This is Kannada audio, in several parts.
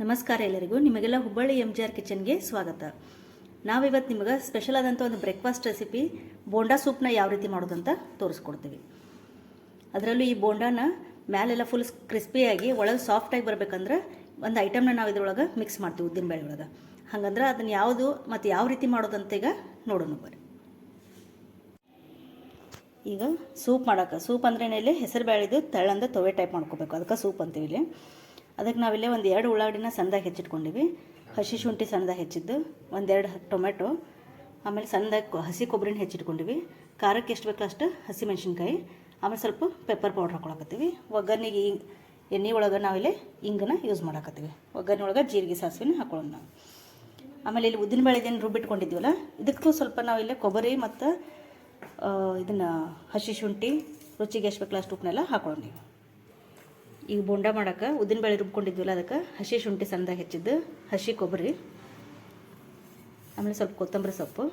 ನಮಸ್ಕಾರ ಎಲ್ಲರಿಗೂ. ನಿಮಗೆಲ್ಲ ಹುಬ್ಬಳ್ಳಿ ಎಂ ಜಿ ಆರ್ ಕಿಚನ್ಗೆ ಸ್ವಾಗತ. ನಾವಿವತ್ತು ನಿಮಗೆ ಸ್ಪೆಷಲ್ ಆದಂಥ ಒಂದು ಬ್ರೇಕ್ಫಾಸ್ಟ್ ರೆಸಿಪಿ ಬೋಂಡಾ ಸೂಪ್ನ ಯಾವ ರೀತಿ ಮಾಡೋದಂತ ತೋರಿಸ್ಕೊಡ್ತೀವಿ. ಅದರಲ್ಲೂ ಈ ಬೋಂಡಾನ ಮ್ಯಾಲೆಲ್ಲ ಫುಲ್ ಕ್ರಿಸ್ಪಿಯಾಗಿ ಒಳಗೆ ಸಾಫ್ಟಾಗಿ ಬರಬೇಕಂದ್ರೆ ಒಂದು ಐಟಮ್ನ ನಾವು ಇದ್ರೊಳಗೆ ಮಿಕ್ಸ್ ಮಾಡ್ತೀವಿ ಉದ್ದಿನ ಬೇಳೆ ಒಳಗೆ. ಹಂಗಂದ್ರೆ ಅದನ್ನು ಯಾವುದು ಮತ್ತು ಯಾವ ರೀತಿ ಮಾಡೋದಂತ ಈಗ ನೋಡೋಣ ಬರ್ರಿ ಈಗ ಸೂಪ್ ಮಾಡೋಕೆ, ಸೂಪ್ ಅಂದ್ರೆ ಇಲ್ಲಿ ಹೆಸರು ಬೇಳೆದು ತೆಳ್ಳಂದ ತೊವೆ ಟೈಪ್ ಮಾಡ್ಕೋಬೇಕು. ಅದಕ್ಕೆ ಸೂಪ್ ಅಂತೀವಿ ಇಲ್ಲಿ. ಅದಕ್ಕೆ ನಾವಿಲ್ಲೇ ಒಂದು ಎರಡು ಉಳ್ಳಾಗಡ್ಡಿನ ಸಣ್ಣದಾಗಿ ಹೆಚ್ಚಿಟ್ಕೊಂಡಿವಿ. ಹಸಿ ಶುಂಠಿ ಸಣ್ಣದಾಗಿ ಹೆಚ್ಚಿದ್ದು ಒಂದೆರಡು ಟೊಮೆಟೊ, ಆಮೇಲೆ ಸಣ್ಣದಾಗಿ ಹಸಿ ಕೊಬ್ಬರಿನ ಹೆಚ್ಚಿಟ್ಕೊಂಡಿವಿ. ಖಾರಕ್ಕೆ ಎಷ್ಟು ಬೇಕೋ ಅಷ್ಟು ಹಸಿ ಮೆಣಸಿನ್ಕಾಯಿ, ಆಮೇಲೆ ಸ್ವಲ್ಪ ಪೆಪ್ಪರ್ ಪೌಡ್ರ್ ಹಾಕೊಳಕತ್ತೀವಿ. ಒಗ್ಗರ್ಣೆಗೆ ಎಣ್ಣೆ ಒಳಗೆ ನಾವಿಲ್ಲಿ ಇಂಗನ್ನ ಯೂಸ್ ಮಾಡಾಕತ್ತೀವಿ. ಒಗ್ಗರಣೆ ಒಳಗೆ ಜೀರಿಗೆ, ಸಾಸಿವೆನ ಹಾಕೊಳ್ಳೋಣ ನಾವು. ಆಮೇಲೆ ಇಲ್ಲಿ ಉದ್ದಿನ ಬೇಳೆದೇನು ರುಬ್ಬಿಟ್ಕೊಂಡಿದ್ದೀವಲ್ಲ ಇದಕ್ಕೂ ಸ್ವಲ್ಪ ನಾವಿಲ್ಲಿ ಕೊಬ್ಬರಿ ಮತ್ತು ಇದನ್ನು ಹಸಿ ಶುಂಠಿ, ರುಚಿಗೆ ಎಷ್ಟು ಬೇಕಲ್ಲ ಅಷ್ಟು ಉಪ್ಪನ್ನೆಲ್ಲ ಹಾಕೊಳ್ಳೋಣ ನೀವು. ಈಗ ಬೋಂಡ ಮಾಡೋಕೆ ಉದ್ದಿನ ಬೇಳೆ ರುಬ್ಕೊಂಡಿದ್ವಲ್ಲ ಅದಕ್ಕೆ ಹಸಿ ಶುಂಠಿ ಸಣ್ಣದಾಗಿ ಹೆಚ್ಚಿದ್ದು, ಹಸಿ ಕೊಬ್ಬರಿ, ಆಮೇಲೆ ಸ್ವಲ್ಪ ಕೊತ್ತಂಬರಿ ಸೊಪ್ಪು.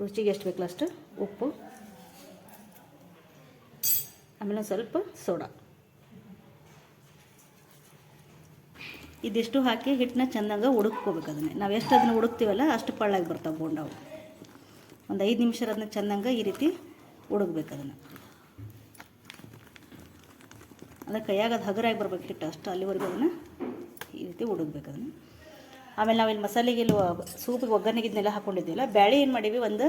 ರುಚಿಗೆ ಎಷ್ಟು ಬೇಕಲ್ಲ ಅಷ್ಟು? ಉಪ್ಪು. ಆಮೇಲೆ ಸ್ವಲ್ಪ ಸೋಡಾ. ಇದಿಷ್ಟು ಹಾಕಿ ಹಿಟ್ಟನ್ನ ಚೆಂದಂಗೆ ಉಡುಕ್ಕೋಬೇಕು ಅದನ್ನೇ. ನಾವು ಎಷ್ಟು ಅದನ್ನು ಉಡುಕ್ತೀವಲ್ಲ ಅಷ್ಟು ಪಳ್ಳಾಗಿ ಬರ್ತಾವೆ ಬೋಂಡಾವು. ಒಂದು ಐದು ನಿಮಿಷ ಅದನ್ನ ಚೆಂದಂಗೆ ಈ ರೀತಿ ಉಡುಗ್ಬೇಕು ಅದನ್ನು ಅಂದರೆ ಕೈಯಾಗ ಅದು ಹಗುರಾಗಿ ಬರ್ಬೇಕು ಹಿಟ್ಟು ಅಷ್ಟು ಅಲ್ಲಿವರೆಗೂ ಅದನ್ನು ಈ ರೀತಿ ಉಡುಗ್ಬೇಕು ಅದನ್ನು ಆಮೇಲೆ ನಾವಿಲ್ಲಿ ಮಸಾಲೆಗೆ ಇಲ್ಲಿ ಸೂಪಿಗೆ ಒಗ್ಗರಣೆಗೆ ಇದನ್ನೆಲ್ಲ ಬ್ಯಾಳಿ ಬೇಳೆ ಏನು ಮಾಡೀವಿ? ಒಂದು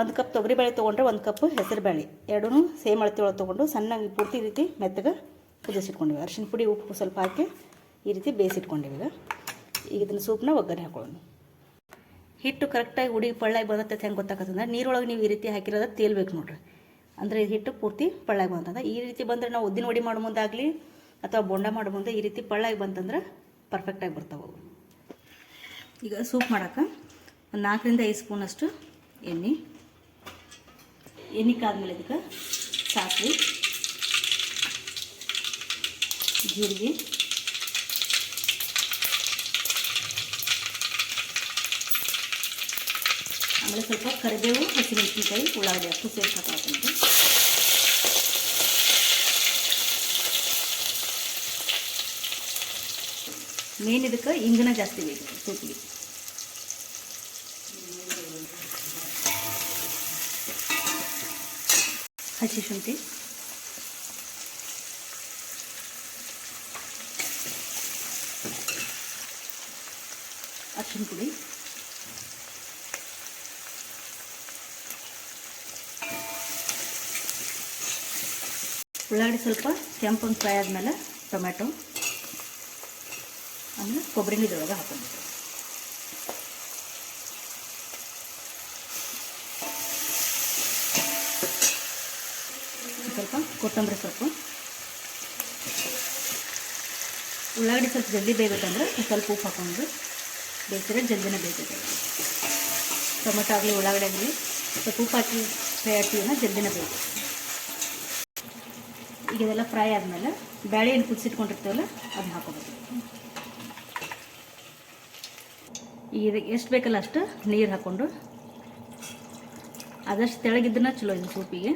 ಒಂದು ಕಪ್ ತೊಗರಿಬೇಳೆ ತೊಗೊಂಡ್ರೆ ಒಂದು ಕಪ್ ಹೆಸರು ಬ್ಯಾಳಿ. ಎರಡೂ ಸೇಮ್ ಅಳತೆ ಒಳಗೆ ತೊಗೊಂಡು ಸಣ್ಣಗೆ ಪೂರ್ತಿ ರೀತಿ ಮೆತ್ತಗೆ ಕುದಿಸಿಟ್ಕೊಂಡಿವಿ. ಅರಿಶಿನ ಪುಡಿ, ಉಪ್ಪು ಸ್ವಲ್ಪ ಹಾಕಿ ಈ ರೀತಿ ಬೇಯಿಸಿಟ್ಕೊಂಡಿವಿ ಈಗ. ಈಗ ಇದನ್ನು ಸೂಪ್ನ ಒಗ್ಗರಣೆ ಹಾಕೊಳ್ಳೋಣ. ಹಿಟ್ಟು ಕರೆಕ್ಟಾಗಿ ಉಡಿ ಪಳ್ಳಾಗಿ ಬರುತ್ತೆ ಹೆಂಗೆ ಗೊತ್ತಾಗತ್ತಂದ್ರೆ, ನೀರೊಳಗೆ ನೀವು ಈ ರೀತಿ ಹಾಕಿರೋದ ತೇಲ್ಬೇಕು ನೋಡ್ರಿ. ಅಂದರೆ ಹಿಟ್ಟು ಪೂರ್ತಿ ಪಳ್ಳಾಗಿ ಬಂತಂದ್ರೆ, ಈ ರೀತಿ ಬಂದರೆ ನಾವು ಉದ್ದಿನ ವಡಿ ಮಾಡೋ ಮುಂದಾಗಲಿ ಅಥವಾ ಬೊಂಡ ಮಾಡೋ ಮುಂದೆ ಈ ರೀತಿ ಪಳ್ಳಾಗಿ ಬಂತಂದ್ರೆ ಪರ್ಫೆಕ್ಟಾಗಿ ಬರ್ತಾವೆ ಈಗ ಸೂಪ್ ಮಾಡೋಕೆ ಒಂದು ನಾಲ್ಕರಿಂದ ಐದು ಸ್ಪೂನಷ್ಟು ಎಣ್ಣೆ. ಎಣ್ಣೆ ಕಾದ್ಮೇಲೆ ಇದಕ್ಕೆ ಸಾಸಿವೆ, ಜೀರಿಗೆ ಆಮೇಲೆ ಸ್ವಲ್ಪ ಕರಿಬೇವು, ಹಸಿಮೆಣಸಿನ್ಕಾಯಿ, ಉಳ್ಳಾಗಡ್ಡಿ ಅಷ್ಟು ಸೇರಿಸಿ ಹಾಕೋತೀನಿ ಮೇನ್ ಇದಕ್ಕೆ ಇಂಗನ ಜಾಸ್ತಿ ಬೇಕು ಸೂಪಿಗೆ ಹಸಿ ಶುಂಠಿ. ಅರ್ಶಿನ ಪುಡಿ. ಉಳ್ಳಾಗಡ್ಡಿ ಸ್ವಲ್ಪ ಕೆಂಪಂಗೆ ಫ್ರೈ ಆದಮೇಲೆ ಟೊಮ್ಯಾಟೊ ಆಮೇಲೆ ಕೊಬ್ಬರಿ ಇದ್ರೊಳಗೆ ಹಾಕೊಂಡು ಸ್ವಲ್ಪ ಕೊತ್ತಂಬರಿ ಸೊಪ್ಪು. ಉಳ್ಳಾಗಡ್ಡಿ ಸ್ವಲ್ಪ ಜಲ್ದಿ ಬೇಯಬೇಕಂದ್ರೆ ಸ್ವಲ್ಪ ಉಪ್ಪು ಹಾಕೊಂಡು ಬೇಯಿಸಿದ್ರೆ ಜಲ್ದಿನೇ ಬೇಯ್ತದೆ. ಟೊಮೆಟೊ ಆಗಲಿ ಉಳ್ಳಾಗಡ್ಡೆ ಆಗಲಿ ಸ್ವಲ್ಪ ಉಪ್ಪು ಹಾಕಿ ಫ್ರೈ ಹಾಕ್ತೀವನ್ನ ಜಲ್ದಿನೇ ಬೇಯ್ತದೆ. ಇದೆಲ್ಲ ಫ್ರೈ ಆದಮೇಲೆ ಬೇಳೆ ಏನು ಕುದಿಸಿಟ್ಕೊಂಡಿರ್ತೀವಲ್ಲ ಅದನ್ನ ಹಾಕೋಬೇಕು. ಈಗ ಎಷ್ಟು ಬೇಕಲ್ಲ ಅಷ್ಟು ನೀರು ಹಾಕ್ಕೊಂಡು. ಆದಷ್ಟು ತೆಳಗಿದ್ದನ್ನ ಚಲೋ ಇದು ಸೂಪಿಗೆ.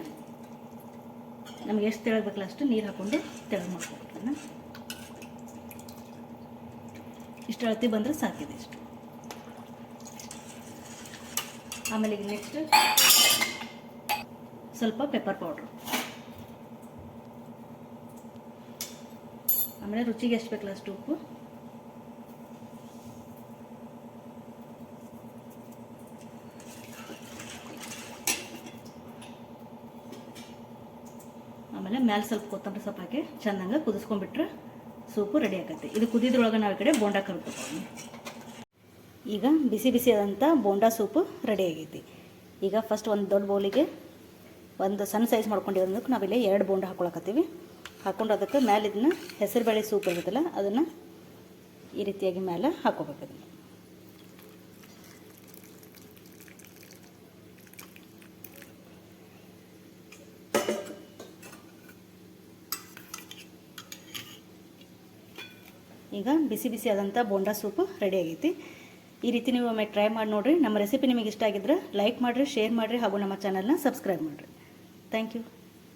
ನಮ್ಗೆ ಎಷ್ಟು ತೆಳಗೆ ಬೇಕಲ್ಲ ಅಷ್ಟು ನೀರು ಹಾಕ್ಕೊಂಡು ತೆಳಗೆ ಮಾಡ್ಕೋಬೇಕು ಅದನ್ನ ಇಷ್ಟು ಅಳತಿ ಬಂದರೆ ಸಾಕಿದೆ ಇಷ್ಟು. ಆಮೇಲೆ ಈಗ ನೆಕ್ಸ್ಟ್ ಸ್ವಲ್ಪ ಪೆಪ್ಪರ್ ಪೌಡ್ರು ಆಮೇಲೆ ರುಚಿಗೆ ಎಷ್ಟು ಬೇಕಲ್ಲ ಅಷ್ಟು ಉಪ್ಪು? ಆಮೇಲೆ ಮ್ಯಾಲೆ ಸ್ವಲ್ಪ ಕೊತ್ತಂಬರಿ ಸೊಪ್ಪು ಹಾಕಿ ಚೆನ್ನಾಗಿ ಕುದಿಸ್ಕೊಂಡ್ಬಿಟ್ರೆ ಸೂಪು ರೆಡಿ ಆಕತ್ತೆ. ಇದು ಕುದಿದ್ರೊಳಗೆ ನಾವು ಈ ಕಡೆ ಬೋಂಡ ಕರಿಬೇಕು ಈಗ ಬಿಸಿ ಬಿಸಿ ಆದಂಥ ಬೋಂಡಾ ಸೂಪು ರೆಡಿ ಆಗೈತಿ. ಈಗ ಫಸ್ಟ್ ಒಂದು ದೊಡ್ಡ ಬೌಲಿಗೆ ಒಂದು ಸಣ್ಣ ಸೈಜ್ ಮಾಡ್ಕೊಂಡಿರೋದಕ್ಕೆ ನಾವಿಲ್ಲಿ ಎರಡು ಬೋಂಡ ಹಾಕೊಳಕತ್ತೀವಿ. ಹಾಕೊಂಡು ಅದಕ್ಕೆ ಮೇಲೆ ಇದನ್ನ ಹೆಸರುಬೇಳೆ ಸೂಪ್ ಇರುತ್ತಲ್ಲ, ಅದನ್ನು ಈ ರೀತಿಯಾಗಿ ಮೇಲೆ ಹಾಕೋಬೇಕು ಅದನ್ನು ಈಗ ಬಿಸಿ ಬಿಸಿ ಆದಂಥ ಬೋಂಡಾ ಸೂಪ್ ರೆಡಿ ಆಗೈತಿ. ಈ ರೀತಿ ನೀವು ಒಮ್ಮೆ ಟ್ರೈ ಮಾಡಿ ನೋಡಿರಿ. ನಮ್ಮ ರೆಸಿಪಿ ನಿಮಗೆ ಇಷ್ಟ ಆಗಿದ್ರೆ ಲೈಕ್ ಮಾಡಿರಿ ಶೇರ್ ಮಾಡಿರಿ ಹಾಗೂ ನಮ್ಮ ಚಾನಲ್ನ ಸಬ್ಸ್ಕ್ರೈಬ್ ಮಾಡಿರಿ. Thank you